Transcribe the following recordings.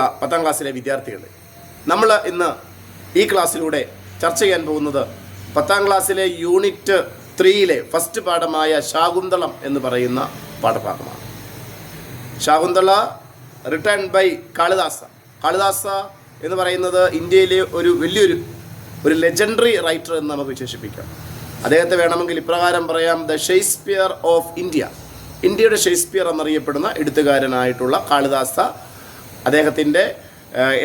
പ്രിയമുള്ള പത്താം ക്ലാസ്സിലെ വിദ്യാർത്ഥികൾ നമ്മൾ ഇന്ന് ഈ ക്ലാസ്സിലൂടെ ചർച്ച ചെയ്യാൻ പോകുന്നത് പത്താം ക്ലാസ്സിലെ യൂണിറ്റ് ത്രീയിലെ ഫസ്റ്റ് പാഠമായ ശാകുന്തളം എന്ന് പറയുന്ന പാഠഭാഗമാണ്. Shakuntala written by Kalidasa. Kalidasa എന്ന് പറയുന്നത് ഇന്ത്യയിലെ ഒരു വലിയൊരു ഒരു ലെജൻഡറി റൈറ്റർ എന്ന് നമുക്ക് വിശേഷിപ്പിക്കാം. അദ്ദേഹത്തെ വേണമെങ്കിൽ ഇപ്രകാരം പറയാം ദ ഷേക്സ്പിയർ ഓഫ് ഇന്ത്യ ഇന്ത്യയുടെ ഷേക്സ്പിയർ എന്നറിയപ്പെടുന്ന എഴുത്തുകാരനായിട്ടുള്ള കാളിദാസ അദ്ദേഹത്തിന്റെ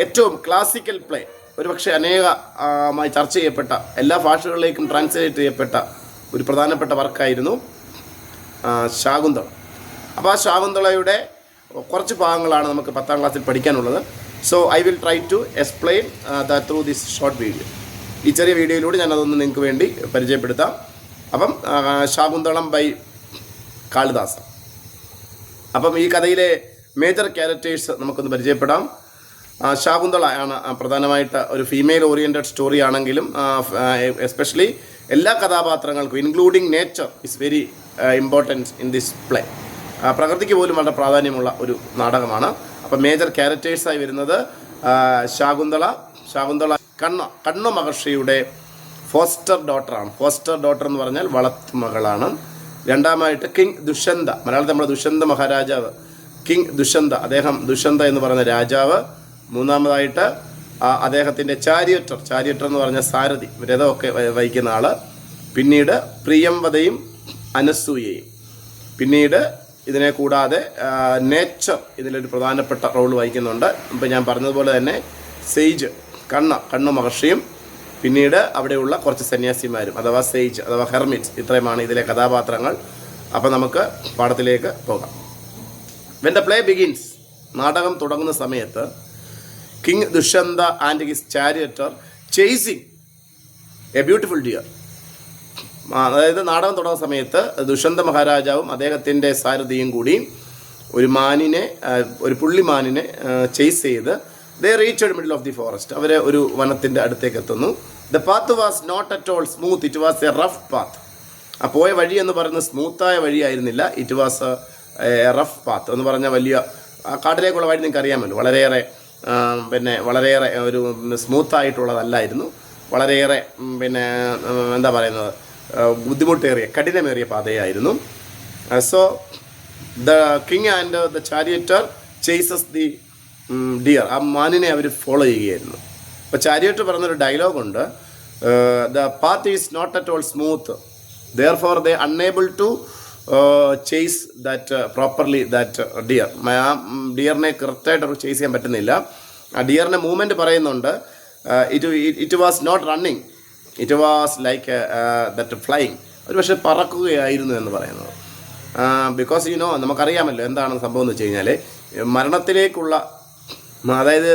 ഏറ്റവും ക്ലാസിക്കൽ പ്ലേ ഒരുപക്ഷെ പക്ഷേ അനേകമായി ചർച്ച ചെയ്യപ്പെട്ട എല്ലാ ഭാഷകളിലേക്കും ട്രാൻസ്ലേറ്റ് ചെയ്യപ്പെട്ട ഒരു പ്രധാനപ്പെട്ട വർക്കായിരുന്നു ശാകുന്തള. അപ്പോൾ ആ ശാകുന്തളയുടെ കുറച്ച് ഭാഗങ്ങളാണ് നമുക്ക് പത്താം ക്ലാസ്സിൽ പഠിക്കാനുള്ളത്. So I will try to explain the through this short video ഈ ചെറിയ വീഡിയോയിലൂടെ ഞാൻ അതൊന്ന് നിങ്ങൾക്ക് വേണ്ടി പരിചയപ്പെടുത്താം. അപ്പം ശാകുന്തളം ബൈ കാളിദാസ അപ്പം ഈ കഥയിലെ മേജർ ക്യാരക്ടേഴ്സ് നമുക്കൊന്ന് പരിചയപ്പെടാം. ശാകുന്തള ആണ് പ്രധാനമായിട്ട് ഒരു ഫീമെയിൽ ഓറിയന്റഡ് സ്റ്റോറി ആണെങ്കിലും എസ്പെഷ്യലി എല്ലാ കഥാപാത്രങ്ങൾക്കും including nature is very importance in this play പ്രകൃതിക്ക് പോലും വളരെ പ്രാധാന്യമുള്ള ഒരു നാടകമാണ്. അപ്പം മേജർ ക്യാരക്ടേഴ്സായി വരുന്നത് ശാകുന്തള ശാകുന്തള കണ്ണ കണ്ണു മഹർഷിയുടെ ഫോസ്റ്റർ ഡോട്ടറാണ് ഫോസ്റ്റർ ഡോട്ടർ എന്ന് പറഞ്ഞാൽ വളർത്തു മകളാണ്. രണ്ടാമായിട്ട് കിങ് ദുഷ്യന്ത മലയാളത്തിൽ നമ്മുടെ ദുഷ്യന്ത മഹാരാജാവ്. കിങ് ദുഷന്ത അദ്ദേഹം ദുഷന്ത എന്ന് പറയുന്ന രാജാവ്. മൂന്നാമതായിട്ട് അദ്ദേഹത്തിന്റെ ചാരിയറ്റർ ചാരിയറ്റർ എന്ന് പറഞ്ഞ സാരഥി രഥമൊക്കെ വഹിക്കുന്ന ആൾ. പിന്നീട് പ്രിയംവതയും അനസൂയയും. പിന്നീട് ഇതിനെ കൂടാതെ നേച്ചർ ഇതിലൊരു പ്രധാനപ്പെട്ട റോൾ വഹിക്കുന്നുണ്ട്. ഇപ്പം ഞാൻ പറഞ്ഞതുപോലെ തന്നെ സെയ്ജ് കണ്ണ കണ്ണു മഹർഷിയും. പിന്നീട് അവിടെയുള്ള കുറച്ച് സന്യാസിമാരും അഥവാ സെയ്ജ് അഥവാ ഹെർമിറ്റ്സ് ഇത്രയുമാണ് ഇതിലെ കഥാപാത്രങ്ങൾ. അപ്പം നമുക്ക് പാഠത്തിലേക്ക് പോകാം. വെൻ ദ പ്ലേ ബിഗിൻസ് നാടകം തുടങ്ങുന്ന സമയത്ത് king Dushyanta and his charioteer chasing a beautiful deer അതായത് നാടകം തുടങ്ങുന്ന സമയത്ത് ദുഷ്യന്ത മഹാരാജാവും അദ്ദേഹത്തിന്റെ സാരഥിയും കൂടി ഒരു മാനിനെ ഒരു ഒരു പുള്ളിമാനിനെ ചേസ് ചെയ്ത് they reach middle of the forest അവർ ഒരു വനത്തിന്റെ അടുത്തേക്ക് എത്തുന്നു. The path was not at all smooth it was a rough path ആ പോയ വഴി എന്ന് പറയുന്നത് സ്മൂത്തായ വഴിയായിരുന്നില്ല. ഇറ്റ് വാസ് റഫ് പാത്ത് എന്ന് പറഞ്ഞ വലിയ കാട്ടിലേക്കുള്ള വഴി നിങ്ങൾക്ക് അറിയാമല്ലോ വളരെയേറെ പിന്നെ വളരെയേറെ ഒരു സ്മൂത്ത് ആയിട്ടുള്ളതല്ലായിരുന്നു. വളരെയേറെ പിന്നെ എന്താ പറയുന്നത് ബുദ്ധിമുട്ടേറിയ കഠിനമേറിയ പാതയായിരുന്നു. So the king and the charioteer chases the deer ആ മാനിനെ അവർ ഫോളോ ചെയ്യുകയായിരുന്നു. അപ്പോൾ ചാരിയേറ്റർ പറഞ്ഞൊരു ഡയലോഗുണ്ട് the path is not at all smooth therefore they unable to chase that properly that deer ആ ഡിയറിനെ കറക്റ്റായിട്ട് ചേസ് ചെയ്യാൻ പറ്റുന്നില്ല. ആ ഡിയറിന്റെ മൂവ്മെന്റ് പറയുന്നുണ്ട്. It it was not running it was like that flying ഒരു പക്ഷേ പറക്കുകയായിരുന്നു എന്ന് പറയുന്നത്. ബിക്കോസ് യു നോ നമുക്കറിയാമല്ലോ എന്താണ് സംഭവം എന്ന് വെച്ച് കഴിഞ്ഞാൽ മരണത്തിലേക്കുള്ള അതായത്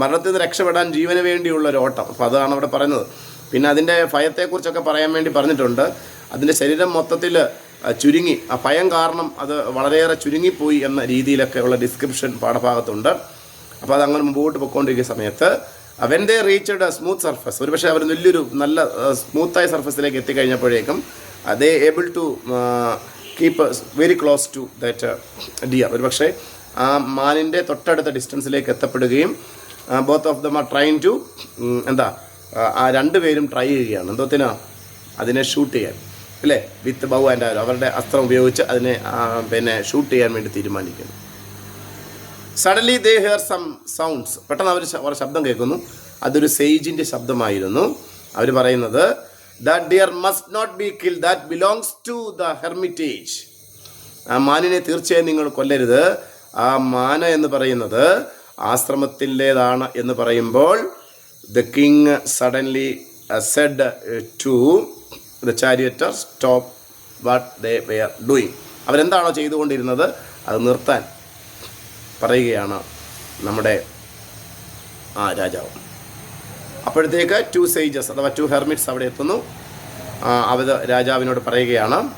മരണത്തിൽ നിന്ന് രക്ഷപ്പെടാൻ ജീവന് വേണ്ടിയുള്ള ഒരു ഓട്ടം. അപ്പോൾ അതാണ് അവിടെ പറയുന്നത്. പിന്നെ അതിന്റെ ഭയത്തെക്കുറിച്ചൊക്കെ പറയാൻ വേണ്ടി പറഞ്ഞിട്ടുണ്ട്. അതിന്റെ ശരീരം മൊത്തത്തിൽ ചുരുങ്ങി. ആ ഭയം കാരണം അത് വളരെയേറെ ചുരുങ്ങിപ്പോയി എന്ന രീതിയിലൊക്കെ ഉള്ള ഡിസ്ക്രിപ്ഷൻ പാഠഭാഗത്തുണ്ട്. അപ്പോൾ അത് അങ്ങനെ മുമ്പോട്ട് പൊയ്ക്കൊണ്ടിരിക്കുന്ന സമയത്ത് when they reached smooth surface ഒരുപക്ഷെ അവർ വലിയൊരു നല്ല സ്മൂത്തായ സർഫസിലേക്ക് എത്തിക്കഴിഞ്ഞപ്പോഴേക്കും they able to keep very close to that deer ഒരുപക്ഷെ ആ മാനിന്റെ തൊട്ടടുത്ത ഡിസ്റ്റൻസിലേക്ക് എത്തപ്പെടുകയും both of them are trying to എന്താ ആ രണ്ടുപേരും ട്രൈ ചെയ്യുകയാണ്. എന്തോത്തിനാ അതിനെ ഷൂട്ട് ചെയ്യാൻ. അല്ലേ? വിത്ത് ബൗ ആൻഡ് ആരോ അവരുടെ അസ്ത്രം ഉപയോഗിച്ച് അതിനെ പിന്നെ ഷൂട്ട് ചെയ്യാൻ വേണ്ടി തീരുമാനിക്കുന്നു. Suddenly they hear some sounds പെട്ടെന്ന് അവർ അവർ ശബ്ദം കേൾക്കുന്നു. അതൊരു സെയ്ജിന്റെ ശബ്ദമായിരുന്നു. അവർ പറയുന്നത് that deer must not be kill that belongs to the hermitage ആ മാനിനെ തീർച്ചയായും നിങ്ങൾ കൊല്ലരുത്. ആ മാന എന്ന് പറയുന്നത് ആശ്രമത്തിന്റെതാണ് എന്ന് പറയുമ്പോൾ the king suddenly said to the charioteer stop what they were doing അവരെന്താണോ ചെയ്തുകൊണ്ടിരുന്നത്? അത് നിർത്താൻ പറയുകയാണ് നമ്മുടെ ആ രാജാവ്. അപ്പോഴത്തേക്ക് ടു സേജസ് അഥവാ ടു ഹെർമിറ്റ്സ് അവിടെ എത്തുന്നു. അവർ രാജാവിനോട് പറയുകയാണ്.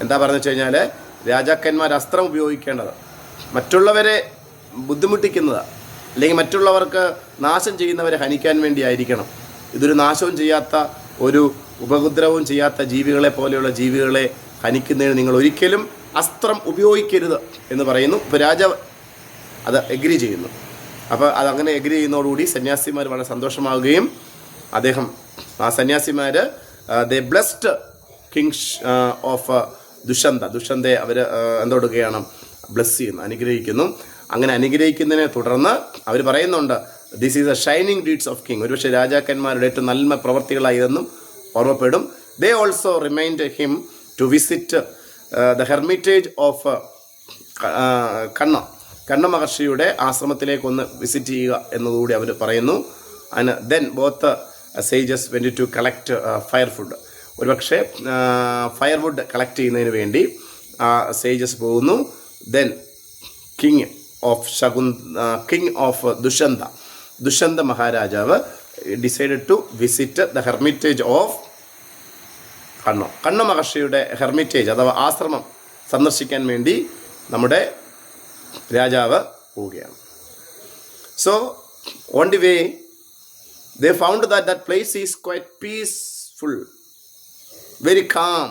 എന്താ പറഞ്ഞു വെച്ച് കഴിഞ്ഞാൽ രാജാക്കന്മാർ അസ്ത്രം ഉപയോഗിക്കേണ്ടത്. മറ്റുള്ളവരെ ബുദ്ധിമുട്ടിക്കുന്നത് അല്ലെങ്കിൽ മറ്റുള്ളവർക്ക് നാശം ചെയ്യുന്നവരെ ഹനിക്കാൻ വേണ്ടിയായിരിക്കണം. ഇതൊരു നാശവും ചെയ്യാത്ത ഒരു ഉപദ്രവവും ചെയ്യാത്ത ജീവികളെ പോലെയുള്ള ജീവികളെ ഹനിക്കുന്നതിന് നിങ്ങൾ ഒരിക്കലും അസ്ത്രം ഉപയോഗിക്കരുത് എന്ന് പറയുന്നു. ഇപ്പോൾ രാജാവ് അത് എഗ്രി ചെയ്യുന്നു. അപ്പോൾ അതങ്ങനെ എഗ്രി ചെയ്യുന്നതോടുകൂടി സന്യാസിമാർ വളരെ സന്തോഷമാവുകയും അദ്ദേഹം ആ സന്യാസിമാർ the blessed kings of Dushyanta ദുഷന്തയെ അവർ എന്തോടുകയാണ് ബ്ലസ് ചെയ്യുന്നു അനുഗ്രഹിക്കുന്നു. അങ്ങനെ അനുഗ്രഹിക്കുന്നതിനെ തുടർന്ന് അവർ പറയുന്നുണ്ട് this is a shining deeds of king ഒരുപക്ഷെ രാജാക്കന്മാരുടെ ഏറ്റവും നല്ല പ്രവർത്തികളായതെന്നും ഓർമ്മപ്പെടും. They also remind him to visit the hermitage of Kanva. Kanva മഹർഷിയുടെ ആശ്രമത്തിലേക്ക് ഒന്ന് വിസിറ്റ് ചെയ്യുക എന്നതുകൂടി അവർ പറയുന്നു. And then both sages went to collect fire food ഒരുപക്ഷെ ഫയർവുഡ് കളക്ട് ചെയ്യുന്നതിന് വേണ്ടി സേജസ് പോകുന്നു. ദെൻ കിങ് ഓഫ് ശകുന് കിങ് ഓഫ് ദുഷന്ത ദുഷന്ത മഹാരാജാവ് decided to visit the hermitage of Kanva. Kanva മഹർഷിയുടെ ഹെർമിറ്റേജ് അഥവാ ആശ്രമം സന്ദർശിക്കാൻ വേണ്ടി നമ്മുടെ രാജാവ് പോവുകയാണ്. So on the way they found that that place is quite peaceful very calm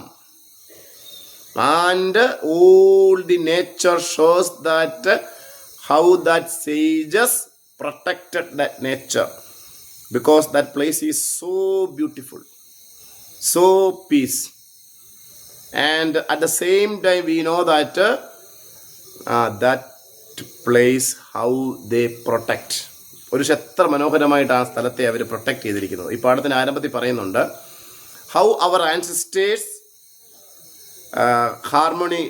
and all the nature shows that how that sages protected that nature because that place is so beautiful so peace and at the same time we know that uh, that place how they protect ഒരു എത്ര മനോഹരമായിട്ട് ആ സ്ഥലത്തെ അവർ protect ചെയ്തിരിക്കുന്നത് ഈ പാഠത്തിന് ആരംഭത്തിൽ പറയുന്നുണ്ട് how our ancestors harmony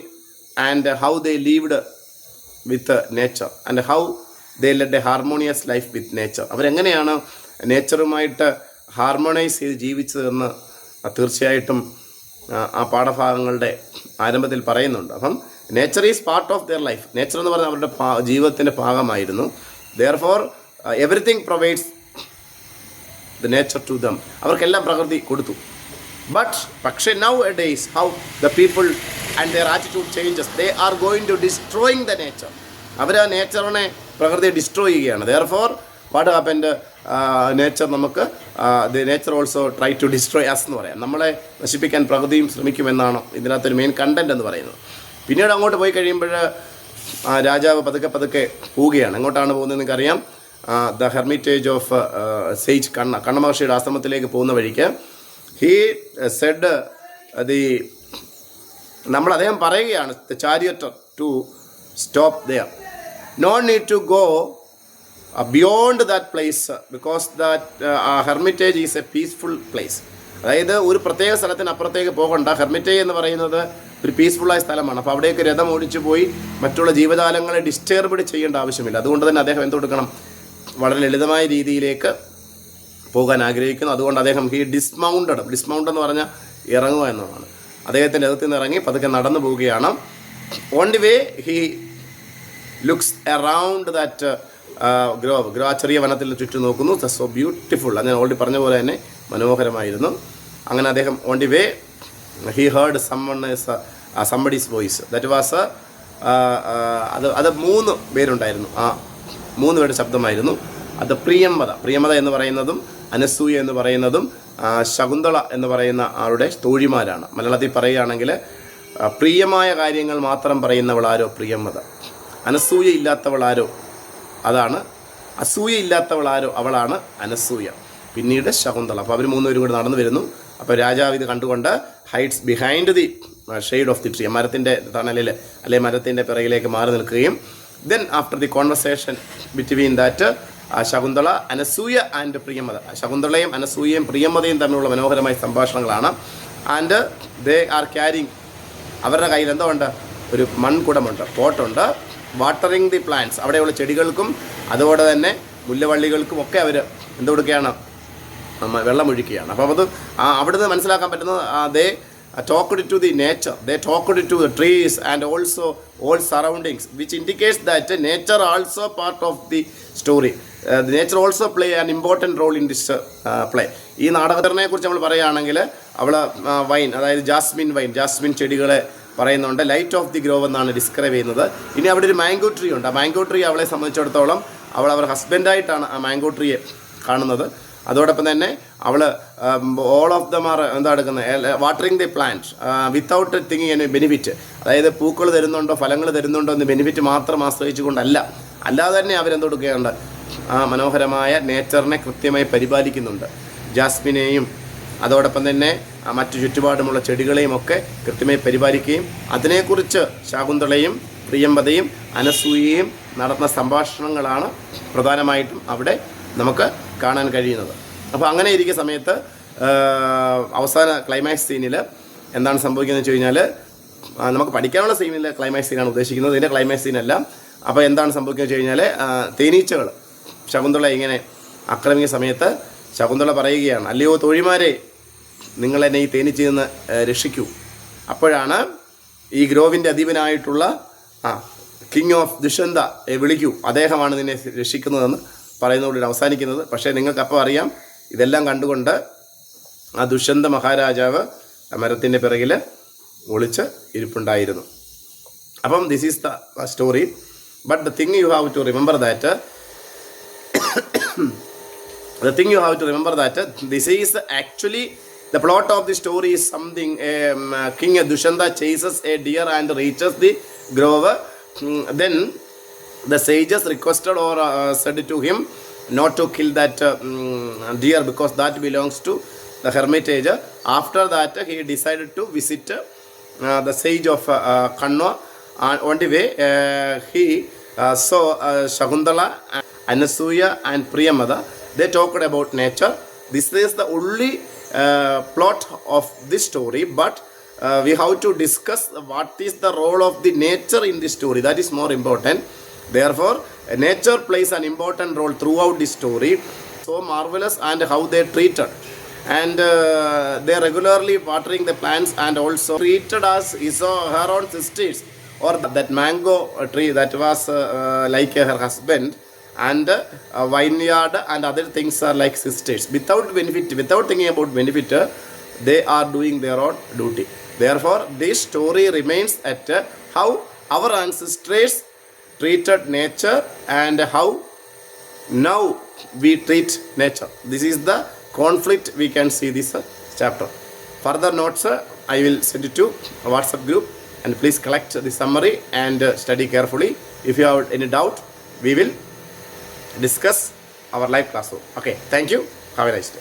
and how they lived with nature and how they led a harmonious life with nature. അവരെങ്ങനെയാണ് നേച്ചറുമായിട്ട് ഹാർമോണൈസ് ചെയ്ത് ജീവിച്ചതെന്ന് തീർച്ചയായിട്ടും ആ, പാഠഭാഗങ്ങളുടെ ആരംഭത്തിൽ പറയുന്നുണ്ട്. അപ്പം nature is part of their life. Nature എന്ന് പറഞ്ഞാൽ അവരുടെ ജീവിതത്തിന്റെ ഭാഗമായിരുന്നു. Therefore everything provides the nature to them അവർക്കെല്ലാം പ്രകൃതി കൊടുത്തു. ബട്ട് പക്ഷേ nowadays how the people and their attitude changes they are going to destroying the nature അവർ ആ നേച്ചറിനെ പ്രകൃതിയെ ഡിസ്ട്രോയ് ചെയ്യുകയാണ്. Therefore what happened nature നമുക്ക് the nature also try to destroy us എന്ന് പറയാം. നമ്മളെ നശിപ്പിക്കാൻ പ്രകൃതിയും ശ്രമിക്കുമെന്നാണ് ഇതിനകത്തൊരു മെയിൻ കണ്ടന്റ് എന്ന് പറയുന്നത്. പിന്നീട് അങ്ങോട്ട് പോയി കഴിയുമ്പോൾ രാജാവ് പതുക്കെ പതുക്കെ പോവുകയാണ്. എങ്ങോട്ടാണ് പോകുന്നത് നിങ്ങൾക്കറിയാം? The hermitage of sage Kanva Kanva മഹർഷിയുടെ ആശ്രമത്തിലേക്ക് പോകുന്ന വഴിക്ക്. ഹീ സെഡ് ദി നമ്മൾ അദ്ദേഹം പറയുകയാണ് the charioteer to stop there no need to go beyond that place because that hermitage is a peaceful place അതായത് ഒരു പ്രത്യേക സ്ഥലത്തിനപ്പുറത്തേക്ക് പോകണ്ട. ഹെർമിറ്റേജ് എന്ന് പറയുന്നത് ഒരു പീസ്ഫുള്ളായ സ്ഥലമാണ്. അപ്പോൾ അവിടേക്ക് രഥം ഓടിച്ചു പോയി മറ്റുള്ള ജീവജാലങ്ങളെ ഡിസ്റ്റർബ്ഡ് ചെയ്യേണ്ട ആവശ്യമില്ല. അതുകൊണ്ട് തന്നെ അദ്ദേഹം എന്ത് കൊടുക്കണം? വളരെ ലളിതമായ രീതിയിലേക്ക് പോകാൻ ആഗ്രഹിക്കുന്നു. അതുകൊണ്ട് അദ്ദേഹം ഹി ഡിസ്മൗണ്ടഡ് ഡിസ്മൗണ്ട് എന്ന് പറഞ്ഞാൽ ഇറങ്ങുക എന്നതാണ്. അദ്ദേഹത്തിന്റെ രഥത്തിൽ നിന്ന് ഇറങ്ങി പതുക്കെ നടന്നു പോവുകയാണ്. On the way he looks around that grove grow ആ ചെറിയ വനത്തിൽ ചുറ്റും നോക്കുന്നു. സോ ബ്യൂട്ടിഫുൾ അത് ഞാൻ ഓൾറെഡി പറഞ്ഞ പോലെ തന്നെ മനോഹരമായിരുന്നു. അങ്ങനെ അദ്ദേഹം on the way he heard summon somebody's voice that was അത് അത് മൂന്ന് പേരുണ്ടായിരുന്നു. ആ മൂന്ന് പേരുടെ ശബ്ദമായിരുന്നു. അത് പ്രിയമത പ്രിയമത എന്ന് പറയുന്നതും അനസൂയ എന്ന് പറയുന്നതും ശകുന്തള എന്ന് പറയുന്ന ആളുടെ തോഴിമാരാണ്. മലയാളത്തിൽ പറയുകയാണെങ്കിൽ പ്രിയമായ കാര്യങ്ങൾ മാത്രം പറയുന്നവളാരോ പ്രിയമത അനസൂയ ഇല്ലാത്തവളാരോ അതാണ് അസൂയ ഇല്ലാത്തവളാരോ അവളാണ് അനസൂയ. പിന്നീട് ശകുന്തള. അപ്പോൾ അവർ മൂന്നുപേരും കൂടി നടന്നു വരുന്നു. അപ്പോൾ രാജാവ് ഇത് കണ്ടുകൊണ്ട് hides behind the shade of the tree. മരത്തിന്റെ തണലിൽ അല്ലെങ്കിൽ മരത്തിന്റെ പിറകിലേക്ക് മാറി നിൽക്കുകയും then after the conversation between that Shakuntala Anasuya and Priyamvada. ശകുന്തളയും അനസൂയയും പ്രിയമതയും തമ്മിലുള്ള മനോഹരമായ സംഭാഷണങ്ങളാണ്. ആൻഡ് ദേ ആർ ക്യാരിങ് അവരുടെ കയ്യിൽ എന്തോ ഉണ്ട്? ഒരു മൺകുടമുണ്ട് പോട്ടുണ്ട്. വാട്ടറിങ് ദി പ്ലാന്റ്സ് അവിടെയുള്ള ചെടികൾക്കും അതുപോലെ തന്നെ മുല്ലവള്ളികൾക്കും ഒക്കെ അവർ എന്ത് കൊടുക്കുകയാണ്? നമ്മൾ വെള്ളമൊഴിക്കുകയാണ് അപ്പോൾ അത് അവിടുന്ന് മനസ്സിലാക്കാൻ പറ്റുന്നത് they talked to the nature they talked to the trees and also all surroundings which indicates that nature also part of the story nature also play an important role in this play ഈ നാടകത്തിനെ കുറിച്ച് നമ്മൾ പറയുകയാണെങ്കിൽ അവൾ wine അതായത് Jasmine wine jasmine ചെടികളെ പറയുന്നുണ്ട് light of the grove എന്നാണ് ഡിസ്ക്രൈബ് ചെയ്യുന്നത്. ഇനി അവിടെ ഒരു മാംഗോ ട്രീ ഉണ്ട്. ആ മാംഗോ ട്രീ അവളെ സംബന്ധിച്ചിടത്തോളം അവൾ അവർ ഹസ്ബൻഡായിട്ടാണ് ആ മാംഗോ ട്രീയെ കാണുന്നത്. അതോടൊപ്പം തന്നെ അവൾ ഓൾ ഓഫ് ദം ആർ എന്താ എടുക്കുന്നത് വാട്ടറിങ് ദി പ്ലാന്റ് വിത്തൗട്ട് തിങ്ങിങ് എന്നെ ബെനിഫിറ്റ് അതായത് പൂക്കൾ തരുന്നുണ്ടോ ഫലങ്ങൾ തരുന്നുണ്ടോ എന്ന് ബെനിഫിറ്റ് മാത്രം ആശ്രയിച്ചുകൊണ്ടല്ല. അല്ലാതെ തന്നെ അവരെന്ത് കൊടുക്കുകയുണ്ട് ആ മനോഹരമായ നേച്ചറിനെ കൃത്യമായി പരിപാലിക്കുന്നുണ്ട്. ജാസ്മിനെയും അതോടൊപ്പം തന്നെ മറ്റു ചുറ്റുപാടുമുള്ള ചെടികളെയും ഒക്കെ കൃത്യമായി പരിപാലിക്കുകയും അതിനെക്കുറിച്ച് ശാകുന്തളയും പ്രിയമ്പതയും അനസൂയയും നടന്ന സംഭാഷണങ്ങളാണ് പ്രധാനമായിട്ടും അവിടെ നമുക്ക് കാണാൻ കഴിയുന്നത്. അപ്പോൾ അങ്ങനെ ഇരിക്കുന്ന സമയത്ത് അവസാന ക്ലൈമാക്സ് സീനിൽ എന്താണ് സംഭവിക്കുന്നത് വെച്ച് കഴിഞ്ഞാൽ നമുക്ക് പഠിക്കാനുള്ള സീനിൽ ക്ലൈമാക്സ് സീനാണ് ഉദ്ദേശിക്കുന്നത്. ഇതിന്റെ ക്ലൈമാക്സ് സീനല്ല അപ്പോൾ എന്താണ് സംഭവിക്കുന്നത് വെച്ച് കഴിഞ്ഞാൽ തേനീച്ചകൾ ശകുന്തള ഇങ്ങനെ ആക്രമിക്കുന്ന സമയത്ത് ശകുന്തള പറയുകയാണ് അല്ലയോ തോഴിമാരെ നിങ്ങൾ എന്നെ ഈ തേനീച്ചയിൽ നിന്ന് രക്ഷിക്കൂ. അപ്പോഴാണ് ഈ ഗ്രോവിന്റെ അധീപനായിട്ടുള്ള ആ കിങ് ഓഫ് ദുഷന്ത വിളിക്കൂ. അദ്ദേഹമാണ് നിന്നെ രക്ഷിക്കുന്നതെന്ന് പറയുന്നതോടെ അവസാനിക്കുന്നത്. പക്ഷേ നിങ്ങൾക്കപ്പോൾ അറിയാം ഇതെല്ലാം കണ്ടുകൊണ്ട് ആ ദുഷ്യന്ത മഹാരാജാവ് മരത്തിന്റെ പിറകിൽ ഒളിച്ച് ഇരിപ്പുണ്ടായിരുന്നു. അപ്പം this is the story but the thing you have to remember that the thing you have to remember that this is actually the plot of the story is something um, uh, king dushanta chases a deer and reaches the grove Mm, then the sages requested or uh, said to him not to kill that uh, mm, deer because that belongs to the hermitage after that he decided to visit uh, the sage of uh, and on the way uh, he uh, saw uh, Shakuntala Anasuya and Priyamada. They talked about nature. This is the only plot of this story, but uh, we have to discuss what is the role of the nature in the story. That is more important. Therefore, uh, nature plays an important role throughout the story. So marvelous and how they treated. And uh, they regularly watering the plants and also treated as his her own sisters or that mango tree that was uh, uh, like her husband and uh, vineyard and other things are like sisters without benefit without thinking about benefit uh, they are doing their own duty therefore this story remains at uh, how our ancestors treated nature and how now we treat nature this is the conflict we can see this uh, chapter further notes uh, i will send it to whatsapp group and please collect the summary and uh, study carefully if you have any doubt we will discuss our live classroom okay thank you. Have a nice day